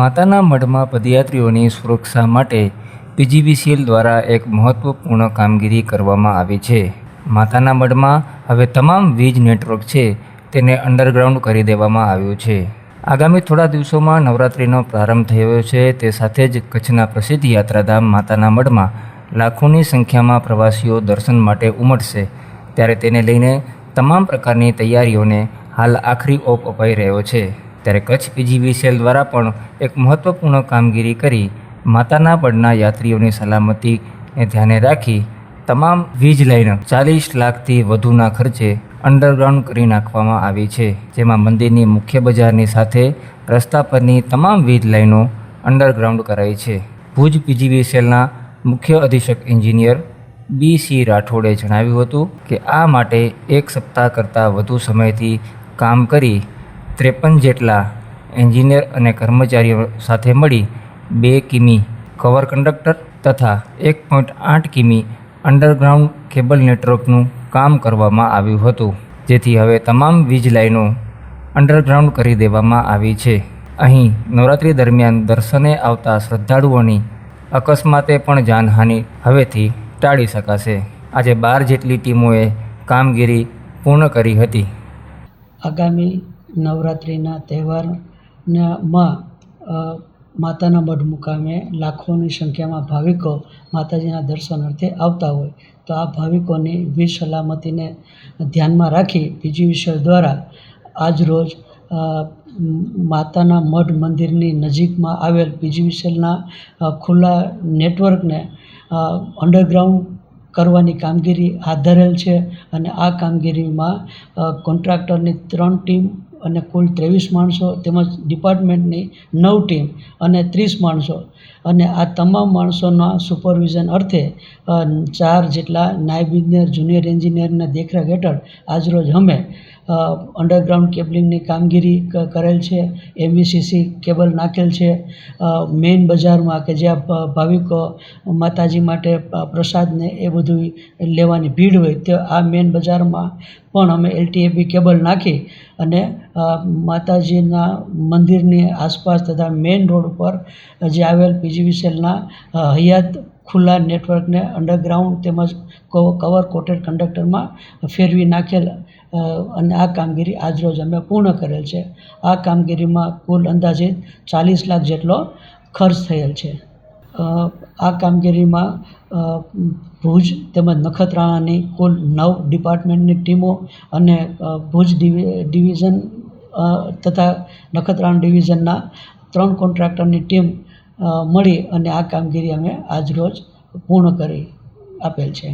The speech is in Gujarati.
માતાના મઢમાં પદયાત્રીઓની સુરક્ષા માટે પીજીવીસીએલ દ્વારા એક મહત્વપૂર્ણ કામગીરી કરવામાં આવી છે. માતાના મઢમાં હવે તમામ વીજ નેટવર્ક છે તેને અંડરગ્રાઉન્ડ કરી દેવામાં આવ્યું છે. આગામી થોડા દિવસોમાં નવરાત્રિનો પ્રારંભ થયો છે તે સાથે જ કચ્છના પ્રસિદ્ધ યાત્રાધામ માતાના મઢમાં લાખોની સંખ્યામાં પ્રવાસીઓ દર્શન માટે ઉમટશે. ત્યારે તેને લઈને તમામ પ્રકારની તૈયારીઓને હાલ આખરી ઓપ અપાઈ રહ્યો છે. ત્યારે કચ્છ પીજીવીસીએલ દ્વારા પણ એક મહત્વપૂર્ણ કામગીરી કરી માતાના બળના યાત્રીઓની સલામતીને ધ્યાને રાખી તમામ વીજ લાઈનો ચાલીસ લાખથી વધુના ખર્ચે અંડરગ્રાઉન્ડ કરી નાખવામાં આવી છે. જેમાં મંદિરની મુખ્ય બજારની સાથે રસ્તા પરની તમામ વીજ લાઈનો અંડરગ્રાઉન્ડ કરાઈ છે. ભુજ પીજીવીસીએલના મુખ્ય અધિક્ષક એન્જિનિયર બી સી રાઠોડે જણાવ્યું હતું કે આ માટે એક સપ્તાહ કરતાં વધુ સમયથી કામ કરી ત્રેપન જેટલા એન્જિનિયર અને કર્મચારીઓ સાથે મળી બે કિમી કવર કંડક્ટર તથા એક પોઈન્ટ આઠ કિમી અંડરગ્રાઉન્ડ કેબલ નેટવર્કનું કામ કરવામાં આવ્યું હતું. જેથી હવે તમામ વીજ લાઈનો અંડરગ્રાઉન્ડ કરી દેવામાં આવી છે. અહીં નવરાત્રી દરમિયાન દર્શને આવતા શ્રદ્ધાળુઓની અકસ્માતે પણ જાનહાનિ હવેથી ટાળી શકાશે. આજે બાર જેટલી ટીમોએ કામગીરી પૂર્ણ કરી હતી. આગામી નવરાત્રિના તહેવારના માં માતાના મઢ મુકામે લાખોની સંખ્યામાં ભાવિકો માતાજીના દર્શન અર્થે આવતા હોય. તો આ ભાવિકોની વીર સલામતીને ધ્યાનમાં રાખી પીજી વિષય દ્વારા આજરોજ રોજ માતાના મઢ મંદિરની નજીકમાં આવેલ પીજી વિશેલના ખુલ્લા નેટવર્કને અંડરગ્રાઉન્ડ કરવાની કામગીરી હાથ ધરેલ છે અને આ કામગીરીમાં કોન્ટ્રાક્ટરની ત્રણ ટીમ અને કુલ ત્રેવીસ માણસો તેમજ ડિપાર્ટમેન્ટની નવ ટીમ અને ત્રીસ માણસો. અને આ તમામ માણસોના સુપરવિઝન અર્થે ચાર જેટલા નાયબ ઇજનેર જુનિયર એન્જિનિયરના દેખરેખ હેઠળ આજરોજ અમે અંડરગ્રાઉન્ડ કેબલિંગની કામગીરી કરેલ છે એમવીસીસી કેબલ નાખેલ છે. મેઇન બજારમાં કે જ્યાં ભાવિકો માતાજી માટે પ્રસાદને એ બધું લેવાની ભીડ હોય, તે આ મેઇન બજારમાં પણ અમે એલટીએબી કેબલ નાખી અને માતાજીના મંદિરની આસપાસ તથા મેઇન રોડ ઉપર જે આવેલ પીજીવીસીએલના હયાત ખુલ્લા નેટવર્કને અંડરગ્રાઉન્ડ તેમજ કવર કોટેડ કંડક્ટરમાં ફેરવી નાખેલ. અને આ કામગીરી આજરોજ અમે પૂર્ણ કરેલ છે. આ કામગીરીમાં કુલ અંદાજિત ચાલીસ લાખ જેટલો ખર્ચ થયેલ છે. આ કામગીરીમાં ભુજ તેમજ નખત્રાણાની કુલ નવ ડિપાર્ટમેન્ટની ટીમો અને ભુજ ડિવિ, ડિવિઝન તથા નખત્રાણા ડિવિઝનના ત્રણ કોન્ટ્રાક્ટરની ટીમ મળી અને આ કામગીરી અમે આજરોજ પૂર્ણ કરી આપેલ છે.